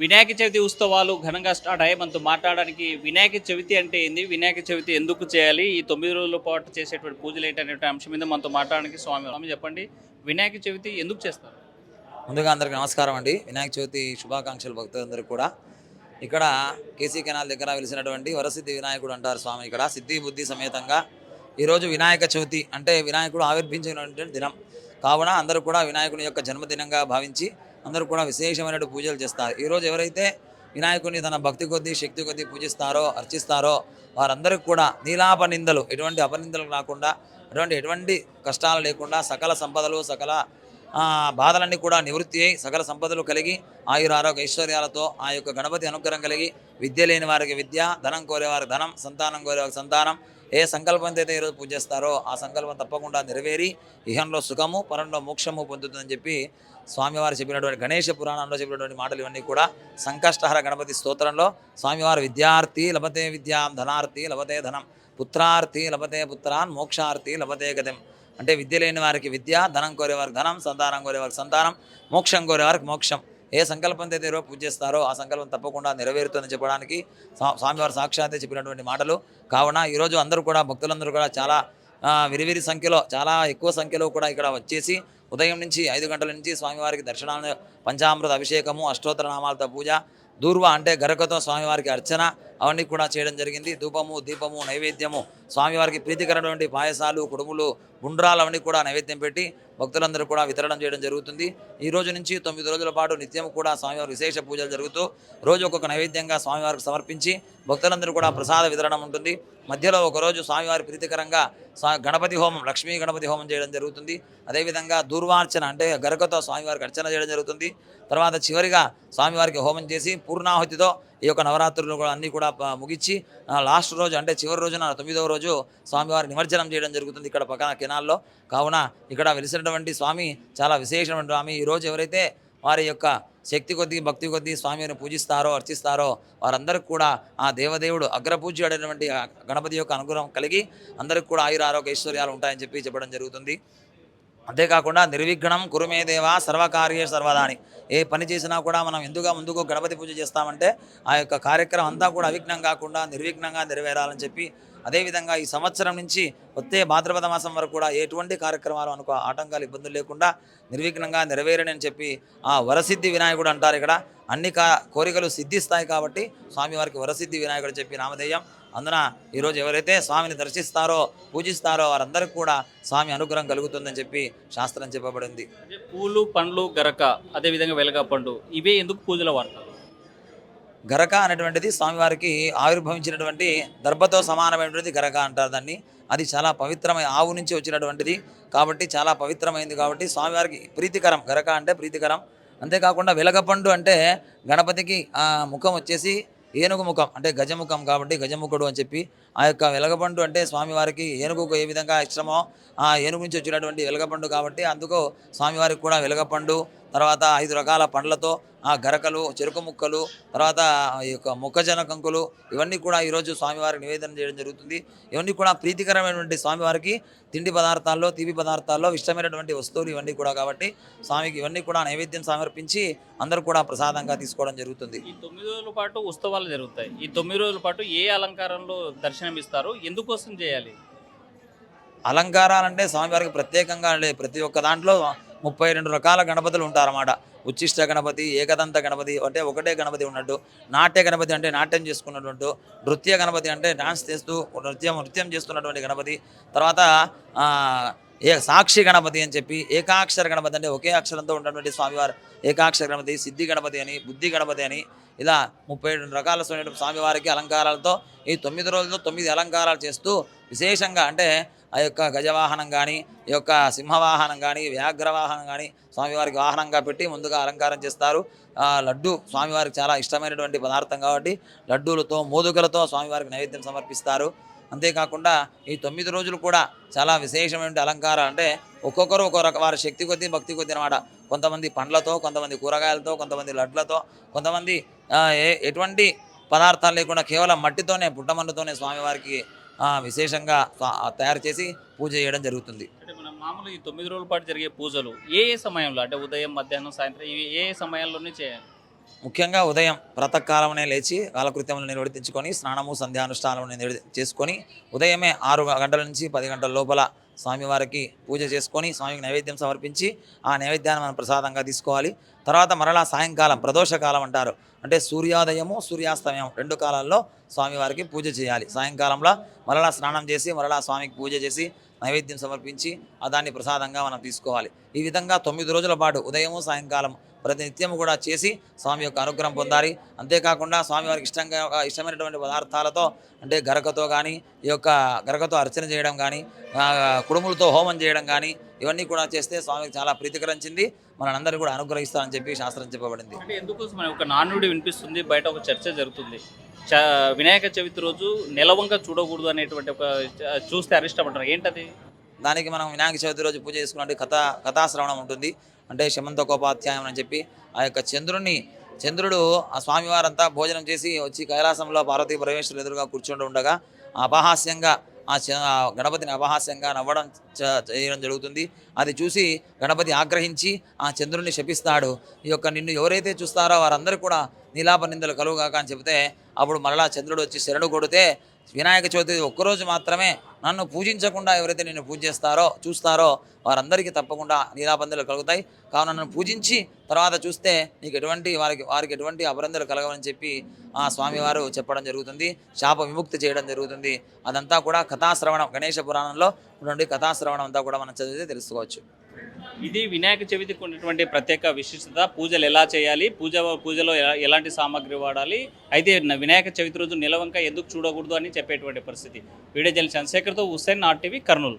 వినాయక చవితి ఉత్సవాలు ఘనంగా స్టార్ట్ అయ్యి మనతో మాట్లాడడానికి వినాయక చవితి అంటే ఏంది? వినాయక చవితి ఎందుకు చేయాలి? ఈ తొమ్మిది రోజుల పాటు చేసేటువంటి పూజలు ఏంటి అంశం మీద మనతో మాట్లాడడానికి స్వామి స్వామి చెప్పండి వినాయక చవితి ఎందుకు చేస్తారు? ముందుగా అందరికి నమస్కారం అండి. వినాయక చవితి శుభాకాంక్షలు భక్తులందరికీ కూడా. ఇక్కడ కేసీ కెనాల్ దగ్గర వెలిసినటువంటి వరసిద్ధి వినాయకుడు అంటారు స్వామి ఇక్కడ. సిద్ధి బుద్ధి సమేతంగా ఈరోజు వినాయక చవితి అంటే వినాయకుడు ఆవిర్భించినటువంటి దినం. కావున అందరూ కూడా వినాయకుని యొక్క జన్మదినంగా భావించి అందరూ కూడా విశేషమైన పూజలు చేస్తారు. ఈరోజు ఎవరైతే వినాయకుడిని తన భక్తి కొద్దీ శక్తి కొద్దీ పూజిస్తారో అర్చిస్తారో వారందరికీ కూడా నీలాప నిందలు ఎటువంటి అపనిందలు రాకుండా ఎటువంటి ఎటువంటి కష్టాలు లేకుండా సకల సంపదలు సకల బాధలన్నీ కూడా నివృత్తి అయి సకల సంపదలు కలిగి ఆయుర ఆరోగ్య ఐశ్వర్యాలతో ఆ యొక్క గణపతి అనుగ్రహం కలిగి విద్య లేని వారికి విద్య ధనం కోరేవారికి ధనం సంతానం కోరేవారికి సంతానం ఏ సంకల్పంతో అయితే ఈరోజు పూజ చేస్తారో ఆ సంకల్పం తప్పకుండా నెరవేరి ఇహంలో సుఖము పరంలో మోక్షము పొందుతుందని చెప్పి స్వామివారు చెప్పినటువంటి గణేష పురాణంలో చెప్పినటువంటి మాటలు ఇవన్నీ కూడా సంకష్టహర గణపతి స్తోత్రంలో స్వామివారు విద్యార్థి లభతే విద్యాం ధనార్థి లభతే ధనం పుత్రార్థి లభతే పుత్రాన్ మోక్షార్థి లభతే గతం. అంటే విద్య లేని వారికి విద్య ధనం కోరేవారికి ధనం సంతానం కోరేవారికి సంతానం మోక్షం కోరేవారికి మోక్షం. ఏ సంకల్పంతో అయితే ఈరోజు పూజ చేస్తారో ఆ సంకల్పం తప్పకుండా నెరవేరుతుందని చెప్పడానికి స్వా- స్వామివారు సాక్షాత్తే చెప్పినటువంటి మాటలు. కావున ఈరోజు అందరూ కూడా భక్తులందరూ కూడా చాలా విరివిరి సంఖ్యలో చాలా ఎక్కువ సంఖ్యలో కూడా ఇక్కడ వచ్చేసి ఉదయం నుంచి ఐదు గంటల నుంచి స్వామివారికి దర్శనాలు పంచామృత అభిషేకము అష్టోత్తర నామాలతో పూజ దూర్వ అంటే గరకతో స్వామివారికి అర్చన అవన్నీ కూడా చేయడం జరిగింది. ధూపము దీపము నైవేద్యము స్వామివారికి ప్రీతికరమైనటువంటి పాయసాలు కుడుములు గుండ్రాలు అవన్నీ కూడా నైవేద్యం పెట్టి భక్తులందరూ కూడా వితరణం చేయడం జరుగుతుంది. ఈ రోజు నుంచి తొమ్మిది రోజుల పాటు నిత్యం కూడా స్వామివారి విశేష పూజలు జరుగుతూ రోజు ఒక్కొక్క నైవేద్యంగా స్వామివారికి సమర్పించి భక్తులందరూ కూడా ప్రసాద వితరణం ఉంటుంది. మధ్యలో ఒకరోజు స్వామివారి ప్రీతికరంగా స్వా గణపతి హోమం లక్ష్మీ గణపతి హోమం చేయడం జరుగుతుంది. అదేవిధంగా దూర్వార్చన అంటే గరకతో స్వామివారికి అర్చన చేయడం జరుగుతుంది. తర్వాత చివరిగా స్వామివారికి హోమం చేసి పూర్ణాహుతితో ఈ యొక్క నవరాత్రులు కూడా అన్నీ కూడా ముగించి లాస్ట్ రోజు అంటే చివరి రోజున తొమ్మిదవ రోజు స్వామివారి నిమజ్జనం చేయడం జరుగుతుంది ఇక్కడ పక్కన కెనాల్లో. కావున ఇక్కడ వెలిసినటువంటి స్వామి చాలా విశేషమైన స్వామి. ఈరోజు ఎవరైతే వారి యొక్క శక్తి కొద్దీ భక్తి కొద్దీ స్వామిని పూజిస్తారో అర్చిస్తారో వారందరికీ కూడా ఆ దేవదేవుడు అగ్రపూజ్యుడైనటువంటి గణపతి యొక్క అనుగ్రహం కలిగి అందరికి కూడా ఆయుర ఆరోగ్య ఐశ్వర్యాలు ఉంటాయని చెప్పి చెప్పడం జరుగుతుంది. అంతేకాకుండా నిర్విఘ్నం కురుమేదేవా సర్వకార్య సర్వదాని. ఏ పని చేసినా కూడా మనం ఎందుగా ముందుకు గణపతి పూజ చేస్తామంటే ఆ యొక్క కార్యక్రమం అంతా కూడా అవిఘ్నం కాకుండా నిర్విఘ్నంగా నెరవేరాలని చెప్పి అదేవిధంగా ఈ సంవత్సరం నుంచి వచ్చే భాద్రపద మాసం వరకు కూడా ఎటువంటి కార్యక్రమాలు అనుకో ఆటంకాలు ఇబ్బందులు లేకుండా నిర్విఘ్నంగా నెరవేరని చెప్పి ఆ వరసిద్ధి వినాయకుడు అంటారు ఇక్కడ. అన్ని కా కోరికలు సిద్ధిస్తాయి కాబట్టి స్వామివారికి వరసిద్ధి వినాయకుడు చెప్పి నామధేయం. అందున ఈరోజు ఎవరైతే స్వామిని దర్శిస్తారో పూజిస్తారో వారందరికీ కూడా స్వామి అనుగ్రహం కలుగుతుందని చెప్పి శాస్త్రం చెప్పబడింది. పూలు పండ్లు గరక అదేవిధంగా వెలగ పండు ఇవే ఎందుకు పూజలు వాడతారు? గరక అనేటువంటిది స్వామివారికి ఆవిర్భవించినటువంటి దర్భతో సమానమైనటువంటి గరక అంటారు దాన్ని. అది చాలా పవిత్రమైన ఆవు నుంచి వచ్చినటువంటిది కాబట్టి చాలా పవిత్రమైంది కాబట్టి స్వామివారికి ప్రీతికరం. గరక అంటే ప్రీతికరం. అంతేకాకుండా వెలగపండు అంటే గణపతికి ఆ ముఖం వచ్చేసి ఏనుగు ముఖం అంటే గజముఖం కాబట్టి గజముఖుడు అని చెప్పి ఆ యొక్క వెలగపండు అంటే స్వామివారికి ఏనుగుకు ఏ విధంగా ఇష్టమో ఆ ఏనుగు నుంచి వచ్చినటువంటి వెలగపండు కాబట్టి అందుకు స్వామివారికి కూడా వెలగపండు తర్వాత ఐదు రకాల పండ్లతో ఆ గరకలు చెరుకు ముక్కలు తర్వాత ఈ యొక్క మొక్కజొన్న కంకులు ఇవన్నీ కూడా ఈరోజు స్వామివారికి నివేదన చేయడం జరుగుతుంది. ఇవన్నీ కూడా ప్రీతికరమైనటువంటి స్వామివారికి తిండి పదార్థాల్లో తీపి పదార్థాల్లో ఇష్టమైనటువంటి వస్తువులు ఇవన్నీ కూడా కాబట్టి స్వామికి ఇవన్నీ కూడా నైవేద్యం సమర్పించి అందరూ కూడా ప్రసాదంగా తీసుకోవడం జరుగుతుంది. ఈ తొమ్మిది రోజుల పాటు ఉత్సవాలు జరుగుతాయి. ఈ తొమ్మిది రోజుల పాటు ఏ అలంకారంలో దర్శనం ఇస్తారు ఎందుకోసం చేయాలి? అలంకారాలంటే స్వామివారికి ప్రత్యేకంగా ప్రతి ఒక్క దాంట్లో ముప్పై రెండు రకాల గణపతులు ఉంటారన్నమాట. ఉచ్చిష్ట గణపతి ఏకదంత గణపతి అంటే ఒకటే గణపతి ఉన్నట్టు నాట్య గణపతి అంటే నాట్యం చేసుకున్నటువంటి నృత్య గణపతి అంటే డాన్స్ చేస్తూ నృత్యం నృత్యం చేస్తున్నటువంటి గణపతి. తర్వాత ఏ సాక్షి గణపతి అని చెప్పి ఏకాక్షర గణపతి అంటే ఒకే అక్షరంతో ఉన్నటువంటి స్వామివారు. ఏకాక్షర గణపతి సిద్ధి గణపతి అని బుద్ధి గణపతి అని ఇలా ముప్పై రెండు రకాల స్వామివారికి అలంకారాలతో ఈ తొమ్మిది రోజుల్లో తొమ్మిది అలంకారాలు చేస్తూ విశేషంగా అంటే ఆ యొక్క గజవాహనం కానీ ఈ యొక్క సింహవాహనం కానీ వ్యాఘ్రవాహనం కానీ స్వామివారికి వాహనంగా పెట్టి ముందుగా అలంకారం చేస్తారు. లడ్డు స్వామివారికి చాలా ఇష్టమైనటువంటి పదార్థం కాబట్టి లడ్డూలతో మోదుకలతో స్వామివారికి నైవేద్యం సమర్పిస్తారు. అంతేకాకుండా ఈ తొమ్మిది రోజులు కూడా చాలా విశేషమైన అలంకారం అంటే ఒక్కొక్కరు ఒక్కో రక వారి శక్తి కొద్దీ భక్తి కొద్దీ అనమాట కొంతమంది పండ్లతో కొంతమంది కూరగాయలతో కొంతమంది లడ్లతో కొంతమంది ఏ ఎటువంటి పదార్థాలు లేకుండా కేవలం మట్టితోనే పుట్టమన్నుతోనే స్వామివారికి విశేషంగా తయారు చేసి పూజ చేయడం జరుగుతుంది. అంటే మనం మామూలు ఈ తొమ్మిది రోజుల పాటు జరిగే పూజలు ఏ ఏ సమయంలో? అంటే ఉదయం మధ్యాహ్నం సాయంత్రం ఇవి ఏ ఏ సమయంలోనే చేయాలి? ముఖ్యంగా ఉదయం ప్రాతకాలంలోనే లేచి కాలకృత్యములు నిర్వర్తించుకొని స్నానము సంధ్యానుష్ఠానం చేసుకొని ఉదయమే ఆరు గంటల నుంచి పది గంటల లోపల స్వామివారికి పూజ చేసుకొని స్వామికి నైవేద్యం సమర్పించి ఆ నైవేద్యాన్ని మనం ప్రసాదంగా తీసుకోవాలి. తర్వాత మరలా సాయంకాలం ప్రదోషకాలం అంటారు. అంటే సూర్యోదయము సూర్యాస్తమయం రెండు కాలాల్లో స్వామివారికి పూజ చేయాలి. సాయంకాలంలో మరలా స్నానం చేసి మరలా స్వామికి పూజ చేసి నైవేద్యం సమర్పించి ఆ దాన్ని ప్రసాదంగా మనం తీసుకోవాలి. ఈ విధంగా తొమ్మిది రోజుల పాటు ఉదయము సాయంకాలం ప్రతినిత్యం కూడా చేసి స్వామి యొక్క అనుగ్రహం పొందాలి. అంతేకాకుండా స్వామి వారికి ఇష్టంగా ఇష్టమైనటువంటి పదార్థాలతో అంటే గరకతో కానీ ఈ యొక్క గరకతో అర్చన చేయడం కానీ కుడుములతో హోమం చేయడం కానీ ఇవన్నీ కూడా చేస్తే స్వామికి చాలా ప్రీతికరించింది. మనందరూ కూడా అనుగ్రహిస్తారని చెప్పి శాస్త్రం చెప్పబడింది. అంటే ఎందుకోసం ఒక నానుడి వినిపిస్తుంది బయట ఒక చర్చ జరుగుతుంది. చ వినాయక చవితి రోజు నిలవంగా చూడకూడదు అనేటువంటి ఒక చూస్తే అరిష్టమంటారు ఏంటది? దానికి మనం వినాయక చవితి రోజు పూజ చేసుకున్నట్టు కథ కథాశ్రవణం ఉంటుంది. అంటే శమంతకోపాధ్యాయం అని చెప్పి ఆ యొక్క చంద్రుణ్ణి చంద్రుడు ఆ స్వామివారంతా భోజనం చేసి వచ్చి కైలాసంలో పార్వతీ పరమేశ్వరులు ఎదురుగా కూర్చుంటూ ఉండగా అపహాస్యంగా ఆ గణపతిని అపహాస్యంగా నవ్వడం చ- చేయడం జరుగుతుంది. అది చూసి గణపతి ఆగ్రహించి ఆ చంద్రుడిని శపిస్తాడు. ఈ యొక్క నిన్ను ఎవరైతే చూస్తారో వారందరూ కూడా నీలాప నిందలు కలుగుగాక అని చెబితే అప్పుడు మరలా చంద్రుడు వచ్చి శరణు కొడితే వినాయక చవితి ఒక్కరోజు మాత్రమే నన్ను పూజించకుండా ఎవరైతే నిన్ను పూజ చేస్తారో చూస్తారో వారందరికీ తప్పకుండా నీలాబందలు కలుగుతాయి. కావున నన్ను పూజించి తర్వాత చూస్తే నీకు ఎటువంటి వారికి వారికి ఎటువంటి అపరందలు కలగవని చెప్పి ఆ స్వామివారు చెప్పడం జరుగుతుంది. శాప విముక్తి చేయడం జరుగుతుంది. అదంతా కూడా కథాశ్రవణం గణేష పురాణంలో ఉన్నటువంటి కథాశ్రవణం అంతా కూడా మనం చదివితే తెలుసుకోవచ్చు. ఇది వినాయక చవితికి ఉన్నటువంటి ప్రత్యేక విశిష్టత. పూజలు ఎలా చేయాలి? పూజ పూజలో ఎలాంటి సామాగ్రి వాడాలి? అయితే వినాయక చవితి రోజు నిలవంక ఎందుకు చూడకూడదు అని చెప్పేటువంటి పరిస్థితి. వీడియో జల్ చంద్రశేఖర్తో హుస్సేన్ ఆర్టీవీ కర్నూలు.